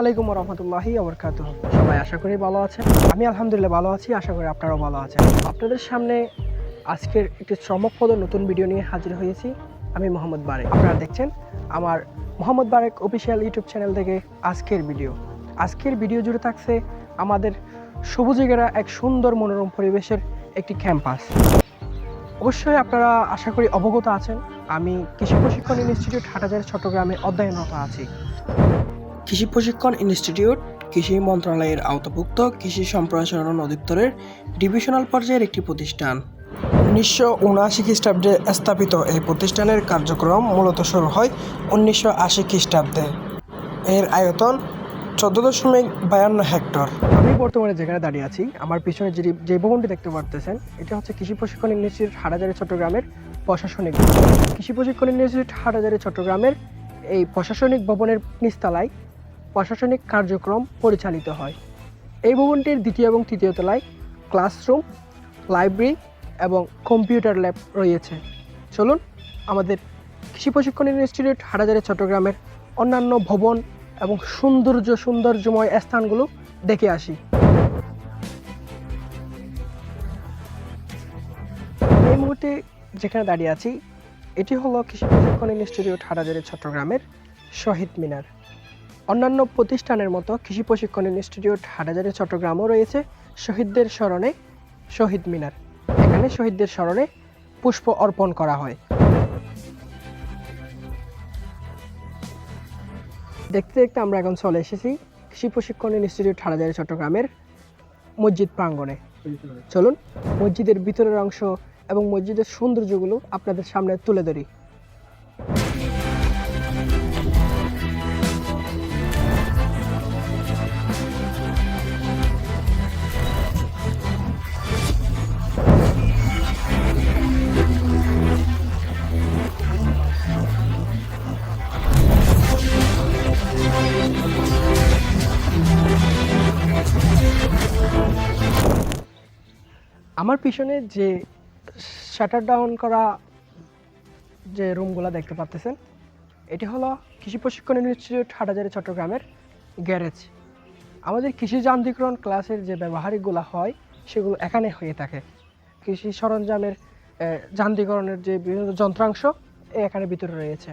আলাইকুম রহমতুল্লাহি আবরকাত সবাই আশা করি ভালো আছেন। আমি আলহামদুলিল্লাহ ভালো আছি, আশা করি আপনারাও ভালো আছেন। আপনাদের সামনে আজকের একটি চমকপ্রদ নতুন ভিডিও নিয়ে হাজির হয়েছি আমি মোহাম্মদ বারেক। আপনারা দেখছেন আমার Mohammad Barek official YouTube channel থেকে আজকের ভিডিও। আজকের ভিডিও জুড়ে থাকছে আমাদের সবুজে ঘেরা এক সুন্দর মনোরম পরিবেশের একটি ক্যাম্পাস। অবশ্যই আপনারা আশা করি অবগত আছেন। আমি কৃষি প্রশিক্ষণ ইনস্টিটিউট হাটাজার, চট্টগ্রামে অধ্যয়নরত আছি। কৃষি প্রশিক্ষণ ইনস্টিটিউট, কৃষি মন্ত্রণালয়ের আওতাভুক্ত কৃষি সম্প্রসারণ অধিদপ্তরের ডিভিশনাল পর্যায়ের একটি প্রতিষ্ঠান। উনিশশো উনআশি খ্রিস্টাব্দে স্থাপিত এই প্রতিষ্ঠানের কার্যক্রম মূলত শুরু হয় উনিশশো আশি খ্রিস্টাব্দে। এর আয়তন চোদ্দ দশমিক বায়ান্ন হেক্টর। আমি বর্তমানে যেখানে দাঁড়িয়ে আছি, আমার পিছনে যে যে ভবনটি দেখতে পারতেছেন, এটা হচ্ছে কৃষি প্রশিক্ষণ ইনস্টিটিউট হাটাজারি চট্টগ্রামের প্রশাসনিক। কৃষি প্রশিক্ষণ ইনস্টিটিউট হাটাজারি চট্টগ্রামের এই প্রশাসনিক ভবনের নিচতলায় প্রশাসনিক কার্যক্রম পরিচালিত হয়। এই ভবনটির দ্বিতীয় এবং তৃতীয় তলায় ক্লাসরুম, লাইব্রেরি এবং কম্পিউটার ল্যাব রয়েছে। চলুন, আমাদের কৃষি প্রশিক্ষণ ইনস্টিটিউট হাটাজারি চট্টগ্রামের অন্যান্য ভবন এবং সৌন্দর্য সৌন্দর্যময় স্থানগুলো দেখে আসি। এই মুহূর্তে যেখানে দাঁড়িয়ে আছি, এটি হলো কৃষি প্রশিক্ষণ ইনস্টিটিউট হাটাজারি চট্টগ্রামের শহীদ মিনার। অন্যান্য প্রতিষ্ঠানের মতো কৃষি প্রশিক্ষণ ইনস্টিটিউট হাটাজারি চট্টগ্রামও রয়েছে শহীদদের স্মরণে শহীদ মিনার। এখানে শহীদদের স্মরণে পুষ্প অর্পণ করা হয়। দেখতে দেখতে আমরা এখন চলে এসেছি কৃষি প্রশিক্ষণ ইনস্টিটিউট হাটাজারি চট্টগ্রামের মসজিদ প্রাঙ্গণে। চলুন মসজিদের ভিতরের অংশ এবং মসজিদের সৌন্দর্যগুলো আপনাদের সামনে তুলে ধরি। আমার পিছনে যে শাটার ডাউন করা যে রুমগুলো দেখতে পাচ্তেছেন, এটি হলো কৃষি প্রশিক্ষণ ইনস্টিটিউট হাটাজারি চট্টগ্রামের গ্যারেজ আমাদের কৃষি যান্ত্রিকরণ ক্লাসের যে ব্যবহারিকগুলো হয়, সেগুলো এখানে হয়ে থাকে। কৃষি সরঞ্জামের যান্ত্রিকরণের যে বিভিন্ন যন্ত্রাংশ এখানে ভিতরে রয়েছে।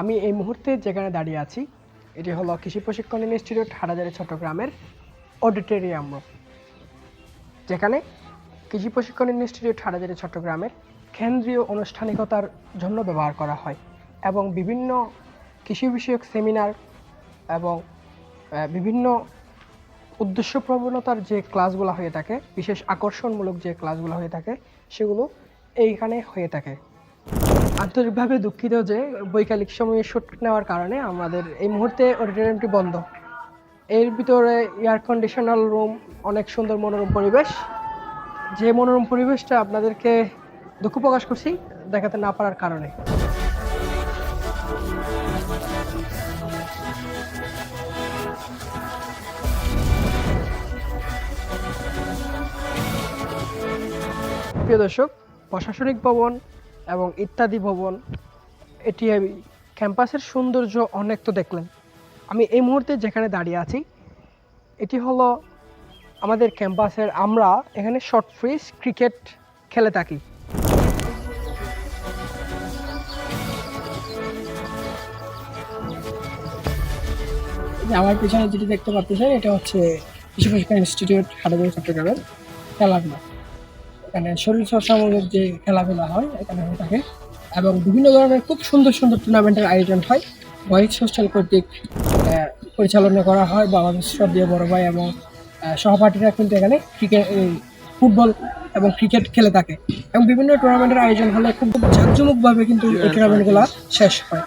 আমি এই মুহূর্তে যেখানে দাঁড়িয়ে আছি এটি হলো কৃষি প্রশিক্ষণ ইনস্টিটিউট হাটাজারি চট্টগ্রামের অডিটোরিয়াম যেখানে কৃষি প্রশিক্ষণ ইনস্টিটিউট হাটাজারি চট্টগ্রামের কেন্দ্রীয় আনুষ্ঠানিকতার জন্য ব্যবহার করা হয় এবং বিভিন্ন কৃষি বিষয়ক সেমিনার এবং বিভিন্ন উদ্দেশ্য প্রবণতার যে ক্লাসগুলো হয়ে থাকে, বিশেষ আকর্ষণমূলক যে ক্লাসগুলো হয়ে থাকে, সেগুলো এইখানে হয়ে থাকে। আন্তরিকভাবে দুঃখিত যে বৈকালিক সময়ে শ্যুট নেওয়ার কারণে আমাদের এই মুহূর্তে অডিটোরিয়ামটি বন্ধ। এর ভিতরে এয়ার কন্ডিশনাল রুম অনেক সুন্দর মনোরম পরিবেশ। যে মনোরম পরিবেশটা আপনাদেরকে দুঃখ প্রকাশ করছি, দেখাতে না পারার কারণে। প্রিয় দর্শক, প্রশাসনিক ভবন এবং ইত্যাদি ভবন, এটি আমি ক্যাম্পাসের সৌন্দর্য অনেক তো দেখলেন। আমি এই মুহূর্তে যেখানে দাঁড়িয়ে আছি, এটি হলো আমাদের ক্যাম্পাসের আমরা এখানে শর্ট ফ্রিজ ক্রিকেট খেলে থাকি। আমার পিছনে যেটি দেখতে পাচ্ছেন, এটা হচ্ছে ইনস্টিটিউট হাটাজারি চট্টগ্রামের খেলাধুলা। এখানে শরীর চর্চামূলক যে খেলাধুলা হয় এখানে হয়ে থাকে। এবং বিভিন্ন ধরনের খুব সুন্দর সুন্দর টুর্নামেন্টের আয়োজন হয়। বয়েজ হোস্টেল কর্তৃক পরিচালনা করা হয় বা আমাদের শ্রদ্ধীয় বড় ভাই এবং সহপাঠীরা কিন্তু এখানে ক্রিকেট ফুটবল এবং ক্রিকেট খেলে থাকে। এবং বিভিন্ন টুর্নামেন্টের আয়োজন হলে খুব জাঁকজমকভাবে কিন্তু এই টুর্নামেন্টগুলো শেষ হয়।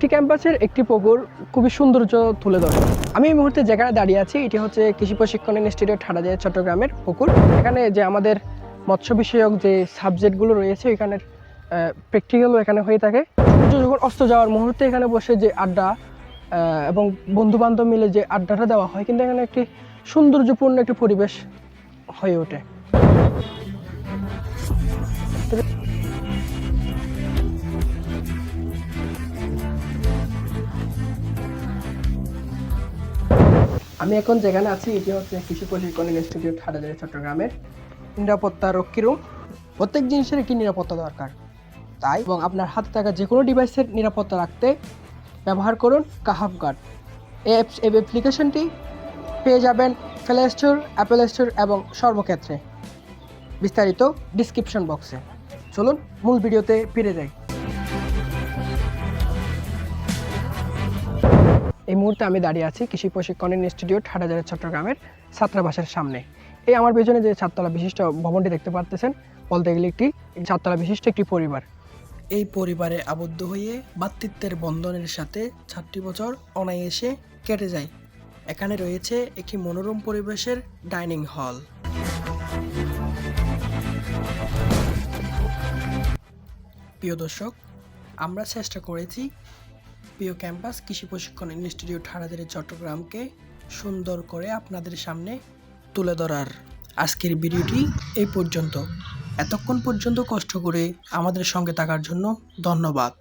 একটি ক্যাম্পাসের একটি পুকুর খুবই সৌন্দর্য তুলে ধরে। আমি এই মুহূর্তে যেখানে দাঁড়িয়ে আছি, এটি হচ্ছে কৃষি প্রশিক্ষণ ইনস্টিটিউট হাটাজার চট্টগ্রামের পুকুর। এখানে যে আমাদের মৎস্য বিষয়ক যে সাবজেক্টগুলো রয়েছে, এখানের প্র্যাকটিক্যালও এখানে হয়ে থাকে। যখন অস্ত যাওয়ার মুহূর্তে এখানে বসে যে আড্ডা এবং বন্ধু বান্ধব মিলে যে আড্ডাটা দেওয়া হয়, কিন্তু এখানে একটি সৌন্দর্যপূর্ণ একটি পরিবেশ হয়ে ওঠে। আমি এখন যেখানে আছি, এটি হচ্ছে কৃষি প্রশিক্ষণ ইনস্টিটিউট হাটাজারি, চট্টগ্রামের নিরাপত্তা রক্ষী রুম প্রত্যেক জিনিসের একটি নিরাপত্তা দরকার। তাই এবং আপনার হাতে থাকা যে কোনো ডিভাইসের নিরাপত্তা রাখতে ব্যবহার করুন কাহাফ গার্ড অ্যাপস এই অ্যাপ্লিকেশনটি পেয়ে যাবেন প্লে স্টোর অ্যাপেল স্টোর এবং সর্বক্ষেত্রে। বিস্তারিত ডিসক্রিপশন বক্সে চলুন মূল ভিডিওতে ফিরে যাই। এই মুহূর্তে আমি দাঁড়িয়ে আছি কৃষি প্রশিক্ষণ ইনস্টিটিউট হাটাজারের চট্টগ্রামের ছাত্রাবাসের সামনে। এই আমার পেছনে যে সাততলা বিশিষ্ট ভবনটি দেখতে পারতেছেন, বলতে গেলে একটি সাততলা বিশিষ্ট একটি পরিবার। এই পরিবারে আবদ্ধ হয়ে ভাতৃত্বের বন্ধনের সাথে চারটি বছর অনায়াসে কেটে যায়। এখানে রয়েছে একটি মনোরম পরিবেশের ডাইনিং হল। প্রিয় দর্শক, আমরা চেষ্টা করেছি প্রিয় ক্যাম্পাস, কৃষি প্রশিক্ষণ ইনস্টিটিউট হারাদের চট্টগ্রামকে সুন্দর করে আপনাদের সামনে তুলে ধরার আজকের ভিডিওটি এই পর্যন্ত। এতক্ষণ পর্যন্ত কষ্ট করে আমাদের সঙ্গে থাকার জন্য ধন্যবাদ।